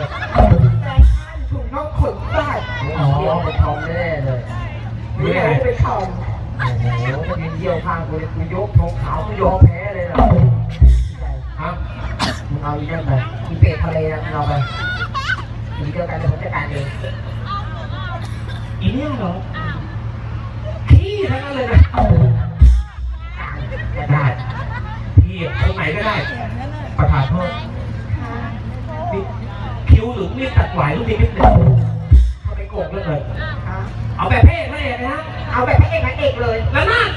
เลยแฟชั่นถุงน่องขนสัตว์อ๋อเป็นทอมแน่เลยไม่อยากให้เป็นทอมโอ้โหถ้ามีเยี่ยวข้างกูเนี่ยกูยกทงขาวกูยอมแพ้เลยนะฮะมึงเอาอีกนั่นไปอีเป็ดทะเลนะมึงเอาไปอีเดียวกันเดี๋ยวผมจัดการเองอีเนี่ยเหรอพี่ทั้งนั้นเลยนะจะได้พี่ตรงไหนก็ได้ประทานโทษนี่คิ้วห รือมีดตัดไหวลูกนี้นิดหนึงทำไมโกงเหลือเกินอะเอาแบบเพ่ไม่เลยนะเอาแบบพระเอกนางเอกเลยแล้วนั่น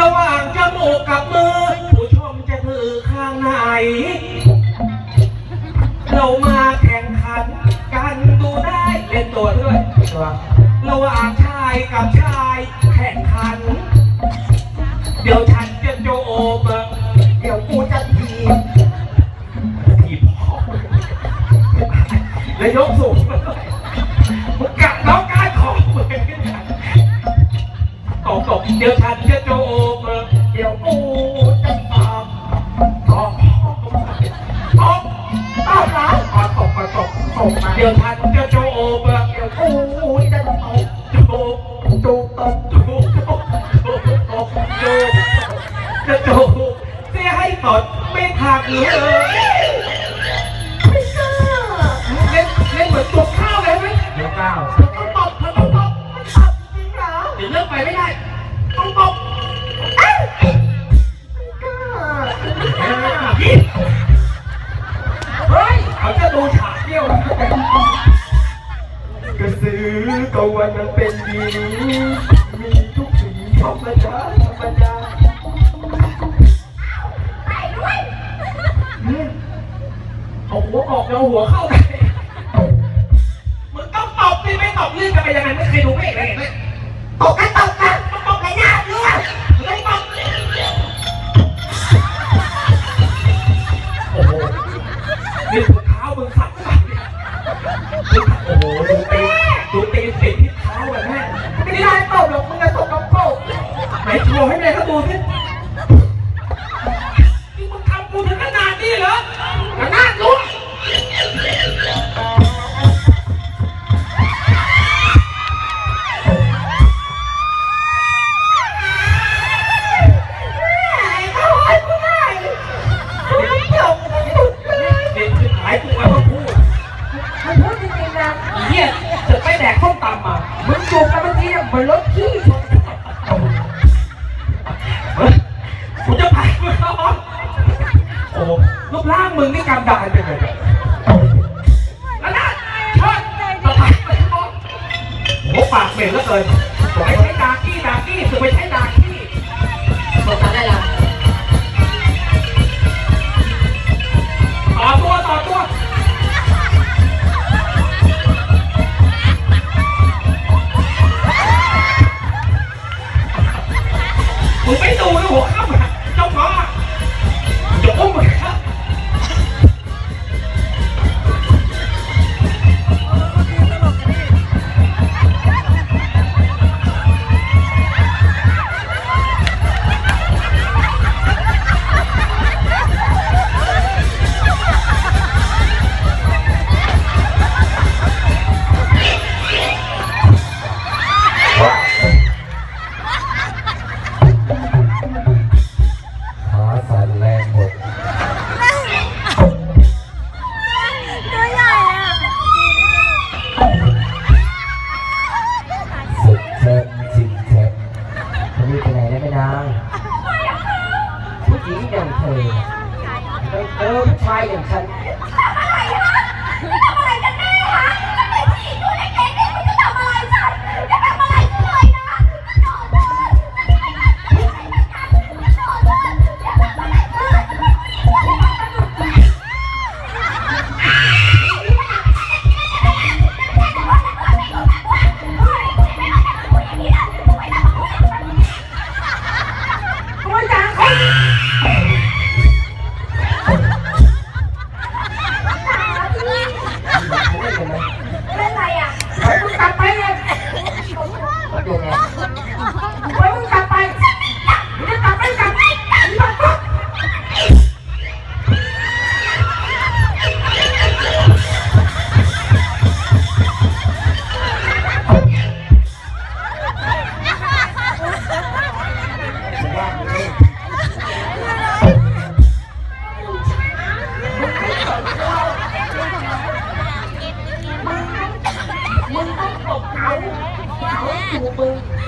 ระหว่างจมูกกับมือ ผู้ชมจะถือข้างไหน เรามาแข่งขัน กันดูได้เล่นตัวด้วยตัวระหว่างชายกับชายแข่งขัน เดี๋ยวฉันจะโจมเแล้วยกสูงมึงกัดน้องกายของมึงตบตบเดี๋ยวฉันจะโจมเดี๋ยวกูจะตอบตบตบตอบแล้วขอตบขอตบตบมาเดี๋ยวฉันจะโจมเดี๋ยวกูจะตบโจมตูตบโจมโจมโจมโจมจะโจมเสียให้ตดไม่ทักเลย สือก็วันมันเป็นดีมีทุกสีธรรมดาธรรมดาเอาหัวออกแล้วหัวเข้าไปมึงต้องตบดิไม่ตบเรื่องจะไปยังไงไม่เคยดูไม่เอกเลยเห็นไหมตกกันตกกันตกกัน จูบกันเมื่อกี้เหมือนรถขี้ชนเฮ้ยกูจะไปมึงโอ้รูปร่างมึงนี่กำดานไปเลยแล้วนะเชิญสะพายไปทั้งหมดโอ้ปากเหม็นแล้วเกิน เออผู้ชายอย่างฉัน super